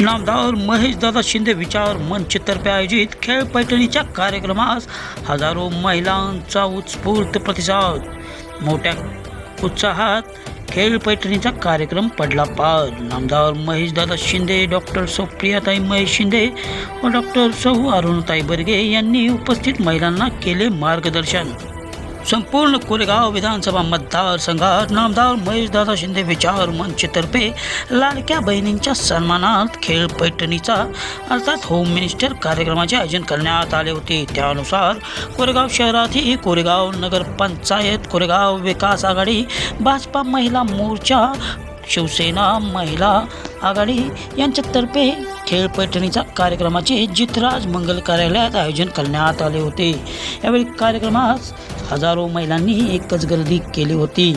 नामदार महेशदादा शिंदे विचार मंचतर्फे आयोजित खेळ पैठणीच्या कार्यक्रमास हजारो महिलांचा उत्स्फूर्त प्रतिसाद. मोठ्या उत्साहात खेळ पैठणीचा कार्यक्रम पडला पार. नामदार महेशदादा शिंदे डॉक्टर सौ प्रियाताई महेश शिंदे व डॉक्टर सौ अरुणताई बर्गे यांनी उपस्थित महिलांना केले मार्गदर्शन. संपूर्ण कोरेगाव विधानसभा मतदारसंघात नामदार महेशदादा शिंदे विचार मंचतर्फे लाडक्या बहिणींच्या सन्मानात खेळ पैठणीचा अर्थात होम मिनिस्टर कार्यक्रमाचे आयोजन करण्यात आले होते. त्यानुसार कोरेगाव शहरातही कोरेगाव नगरपंचायत कोरेगाव विकास आघाडी भाजपा महिला मोर्चा शिवसेना महिला आघाडी यांच्यातर्फे खेळ पैठणीचा कार्यक्रमाचे जितराज मंगल कार्यालयात आयोजन करण्यात आले होते. यावेळी कार्यक्रमास हजारो महिलांनी एकच गर्दी केली होती.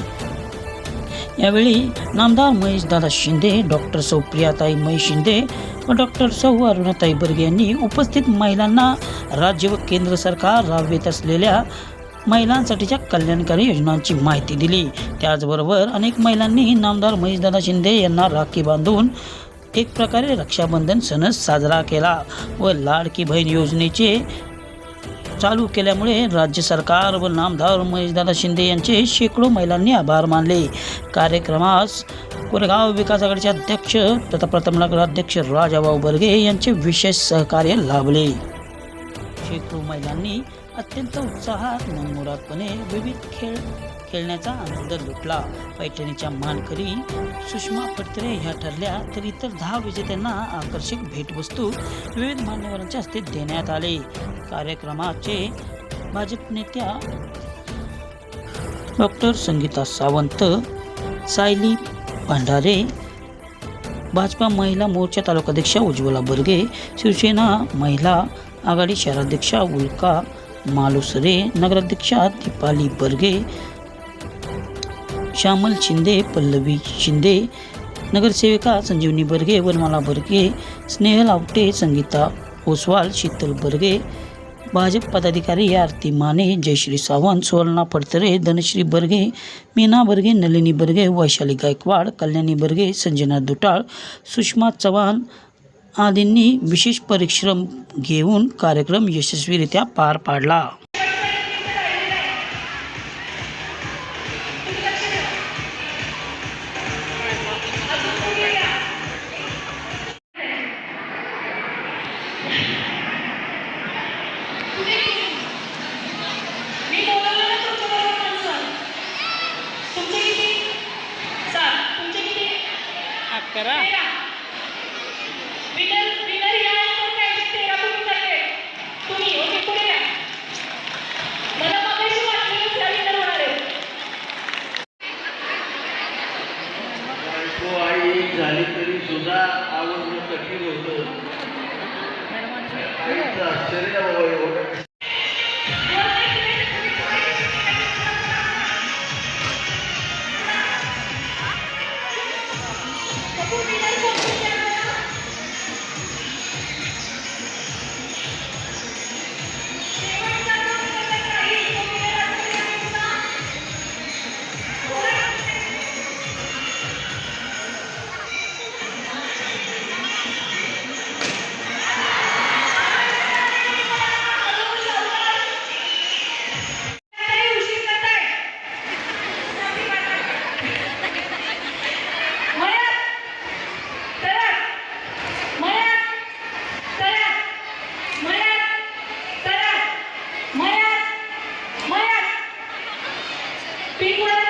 यावेळी नामदार महेशदादा शिंदे डॉक्टर सौ प्रियाताई महेश शिंदे व डॉक्टर सौ अरुणाताई बर्गे यांनी उपस्थित महिलांना राज्य व केंद्र सरकार राबवित असलेल्या महिलांसाठीच्या कल्याणकारी योजनांची माहिती दिली. त्याचबरोबर अनेक महिलांनी नामदार महेशदादा शिंदे यांना राखी बांधून एक प्रकारे रक्षाबंधन सण साजरा केला व लाडकी बहीण योजनेचे चालू केल्यामुळे राज्य सरकार व नामदार महेशदादा शिंदे यांचे शेकडो महिलांनी आभार मानले. कार्यक्रमास कोरेगाव विकास आघाडीचे अध्यक्ष तथा प्रथम नगराध्यक्ष राजाभाऊ बर्गे यांचे विशेष सहकार्य लाभले. शेकडो महिलांनी अत्यंत उत्साहात मनमुरादपणे विविध खेळ खेळण्याचा आनंद लुटला. पैठणीच्या मानकरी सुषमा फडतरे ह्या ठरल्या तर इतर दहा विजेत्यांना आकर्षक भेटवस्तू विविध मान्यवरांच्या हस्ते देण्यात आले. कार्यक्रमाचे भाजप नेत्या डॉक्टर संगीता सावंत सायली भंडारे भाजपा महिला मोर्चा तालुकाध्यक्षा उज्ज्वला बर्गे शिवसेना महिला आघाडी शहराध्यक्षा उल्का मालुसरे नगराध्यक्षा दीपाली बर्गे श्यामल शिंदे पल्लवी शिंदे नगरसेविका संजीवनी बर्गे वनमाला बर्गे स्नेहल आवटे संगीता ओसवाल शीतल बर्गे भाजप पदाधिकारी आरती माने जयश्री सावंत सुवर्णा पडतरे धनश्री बर्गे मीना बर्गे नलिनी बर्गे वैशाली गायकवाड कल्याणी बर्गे संजना दुटाळ सुषमा चव्हाण आदींनी विशेष परिश्रम घेऊन कार्यक्रम यशस्वीरित्या पार पाडला. मी aqui no... Eita, seria... Big round